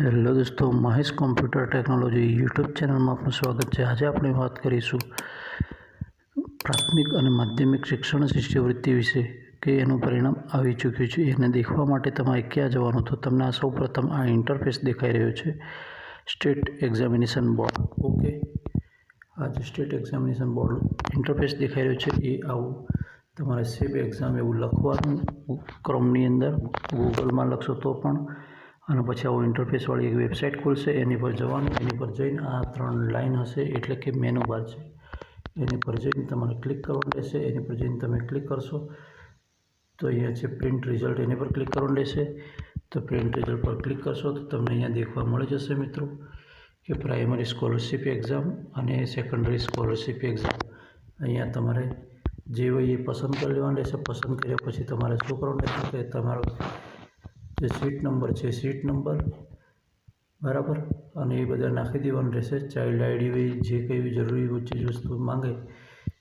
Hello દોસ્તો, Mahesh computer technology YouTube ચેનલમાં આપનું સ્વાગત છે. આજે આપણે વાત કરીશું પ્રાથમિક અને માધ્યમિક શિક્ષણ શિષ્યવૃત્તિ વિશે કે એનું પરિણામ આવી ચૂક્યું છે. એને દેખવા માટે તમારે ક્યાં જવાનું? તો તમને આ સૌપ્રથમ આ ઇન્ટરફેસ દેખાઈ રહ્યો છે. સ્ટેટ એક્ઝામિનેશન બોર્ડ ઓકે આ જે સ્ટેટ એક્ઝામિનેશન બોર્ડ ઇન્ટરફેસ દેખાઈ રહ્યો છે, એ આવું. તમારે સેબ એક્ઝામ એવું લખવાનું. ક્રમની અંદર ગૂગલમાં લખશો તો પણ અને પછી આવું ઇન્ટરફેસવાળી એક વેબસાઇટ ખુલશે, એની પર જવાનું, એની પર જઈને આ ત્રણ લાઇન હશે, એટલે કે મેનુ બાર છે. એની પર જઈને તમારે ક્લિક કરવાનું રહેશે, એની પર જઈને તમે ક્લિક કરશો, તો અહીંયા છે પ્રિન્ટ રિઝલ્ટ એની પર ક્લિક કરવાનું રહેશે. તો પ્રિન્ટ રિઝલ્ટ પર ક્લિક કરશો, તો તમને અહીંયા દેખવા મળી જશે મિત્રો, કે પ્રાઇમરી સ્કોલરશિપ એક્ઝામ અને સેકન્ડરી સ્કોલરશિપ એક્ઝામ અહીંયા તમારે જે હોય એ પસંદ કરી લેવાનું રહેશે, પસંદ કર્યા પછી તમારે શું કરવાનું રહેશે કે તમારો જે સીટ નંબર છે. સીટ નંબર બરાબર? અને એ બધા નાખી દેવાનું રહેશે. ચાઇલ્ડ આઈડી જે કંઈ જરૂરી ચીજ વસ્તુ માંગે,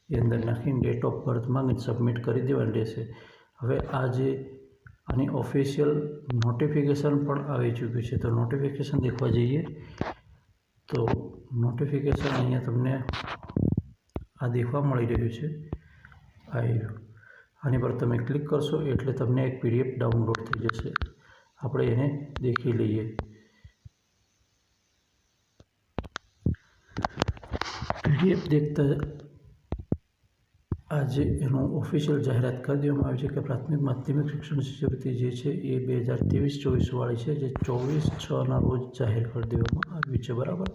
એ અંદર નાખીને ડેટ ઓફ બર્થ માંગીને સબમિટ કરી દેવાની રહેશે. હવે આ જે આની ઓફિશિયલ નોટિફિકેશન પણ આવી ચૂક્યું છે. તો નોટિફિકેશન દેખવા જઈએ. તો નોટિફિકેશન અહીંયા તમને આ દેખવા મળી રહ્યું છે. આવી આની પર તમે ક્લિક કરશો એટલે તમને એક પીડીએફ ડાઉનલોડ થઈ જશે. આપણે એને દેખી લઈએ. પીડીએફ દેખતા આજે એનું ઓફિશિયલ જાહેરાત કરી દેવામાં આવી છે કે પ્રાથમિક માધ્યમિક શિક્ષણ શિષ્યવૃત્તિ જે છે એ બે હજાર ત્રેવીસ ચોવીસવાળી છે, જે ચોવીસ છના રોજ જાહેર કરી દેવામાં આવ્યું છે, બરાબર?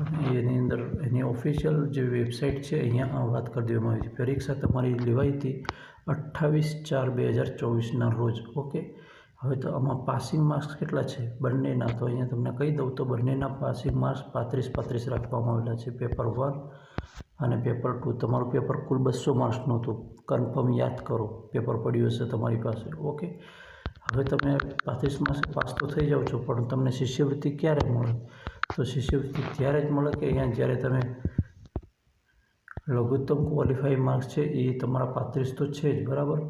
અને એની અંદર એની ઓફિશિયલ જે વેબસાઇટ છે, અહીંયા વાત કરી દેવામાં આવી છે. પરીક્ષા તમારી લેવાઈ હતી અઠ્ઠાવીસ ચાર બે હજાર ચોવીસના રોજ, ઓકે? હવે તો આમાં પાસિંગ માર્ક્સ કેટલા છે? બંનેના. તો અહીંયા તમને કહી દઉં તો બંનેના પાસિંગ માર્ક્સ પાંત્રીસ પાંત્રીસ રાખવામાં આવેલા છે પેપર વન અને પેપર ટુ તમારું પેપર કુલ બસો માર્ક્સનું હતું. કન્ફર્મ યાદ કરો. પેપર પડ્યું હશે તમારી પાસે. ઓકે હવે તમે પાંત્રીસ માર્ક્સ પાસ તો થઈ જાઓ છો, પણ તમને શિષ્યવૃત્તિ ક્યારે મળે? તો શિષ્યવૃત્તિ ત્યારે જ મળે કે અહીંયા જ્યારે તમે લઘુત્તમ ક્વોલિફાઈ માર્ક્સ છે, એ તમારા પાંત્રીસ તો છે જ, બરાબર?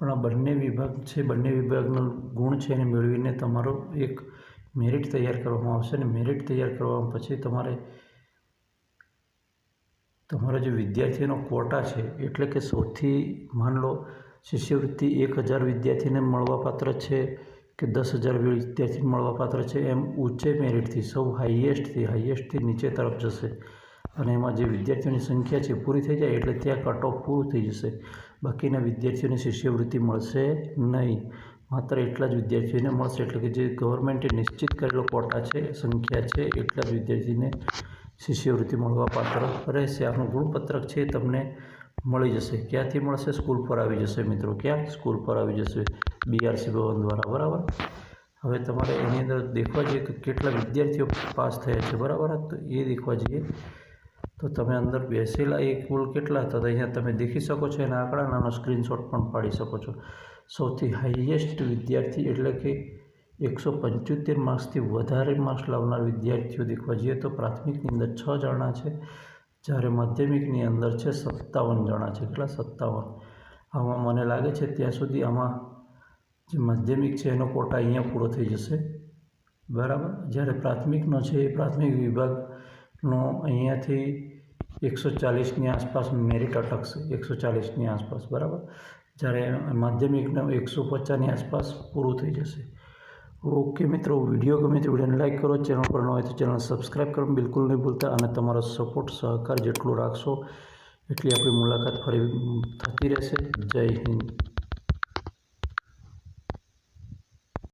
પણ આ બંને વિભાગ છે, બંને વિભાગનો ગુણ છે એને મેળવીને તમારો એક મેરિટ તૈયાર કરવામાં આવશે અને મેરિટ તૈયાર કરવા પછી તમારે તમારો જે વિદ્યાર્થીનો કોટા છે, એટલે કે સૌથી માન લો શિષ્યવૃત્તિ એક હજાર વિદ્યાર્થીને મળવાપાત્ર છે કે દસ હજાર વિદ્યાર્થીને મળવાપાત્ર છે, એમ ઊંચે મેરિટથી, સૌ હાઈએસ્ટથી હાઈએસ્ટથી નીચે તરફ જશે. અને એમાં જે વિદ્યાર્થીઓની સંખ્યા છે પૂરી થઈ જાય એટલે ત્યાં કટ પૂરું થઈ જશે. બાકીના વિદ્યાર્થીઓને શિષ્યવૃત્તિ મળશે નહીં. માત્ર એટલા જ વિદ્યાર્થીઓને મળશે એટલે કે જે ગવર્મેન્ટે નિશ્ચિત કરેલો કોટા છે, સંખ્યા છે, એટલા જ વિદ્યાર્થીને શિષ્યવૃત્તિ મળવા પાત્ર રહેશે. આનું ગુણપત્રક છે તમને મળી જશે. ક્યાંથી મળશે? સ્કૂલ પર આવી જશે મિત્રો. ક્યાં? સ્કૂલ પર આવી જશે. બીઆરસી ભવન દ્વારા. બરાબર? હવે તમારે એની અંદર દેખવા જઈએ કે કેટલા વિદ્યાર્થીઓ પાસ થયા છે. બરાબર? તો એ દેખવા જઈએ. તો તમે અંદર બેસેલા એ કુલ કેટલા હતા? અહીંયા તમે દેખી શકો છો, એના આંકડાનાનો સ્ક્રીનશોટ પણ પાડી શકો છો. સૌથી હાઈએસ્ટ વિદ્યાર્થી એટલે કે એકસો પંચોતેર માર્ક્સથી વધારે માર્ક્સ લાવનાર વિદ્યાર્થીઓ દેખવા જઈએ તો પ્રાથમિકની અંદર છ જણા છે, જ્યારે માધ્યમિકની અંદર છે સત્તાવન જણા છે. કેટલા? સત્તાવન. આમાં મને લાગે છે ત્યાં સુધી આમાં જે માધ્યમિક છે એનો કોટા અહીંયા પૂરો થઈ જશે. બરાબર? જ્યારે પ્રાથમિકનો છે એ પ્રાથમિક વિભાગનો અહીંયાથી એકસો ચાલીસની આસપાસ મેરિટ અટકશે એકસો ચાલીસની આસપાસ, બરાબર? જ્યારે માધ્યમિકના એકસો પચાસની આસપાસ પૂરું થઈ જશે. ઓકે મિત્રો, વીડિયો ગમે તો વિડીયોને લાઇક કરો, ચેનલ પર ન હોય તો ચેનલ સબસ્ક્રાઈબ કરો બિલકુલ નહીં ભૂલતા અને તમારો સપોર્ટ સહકાર જેટલો રાખશો, એટલી આપણી મુલાકાત ફરી થતી રહેશે. જય હિન્દ.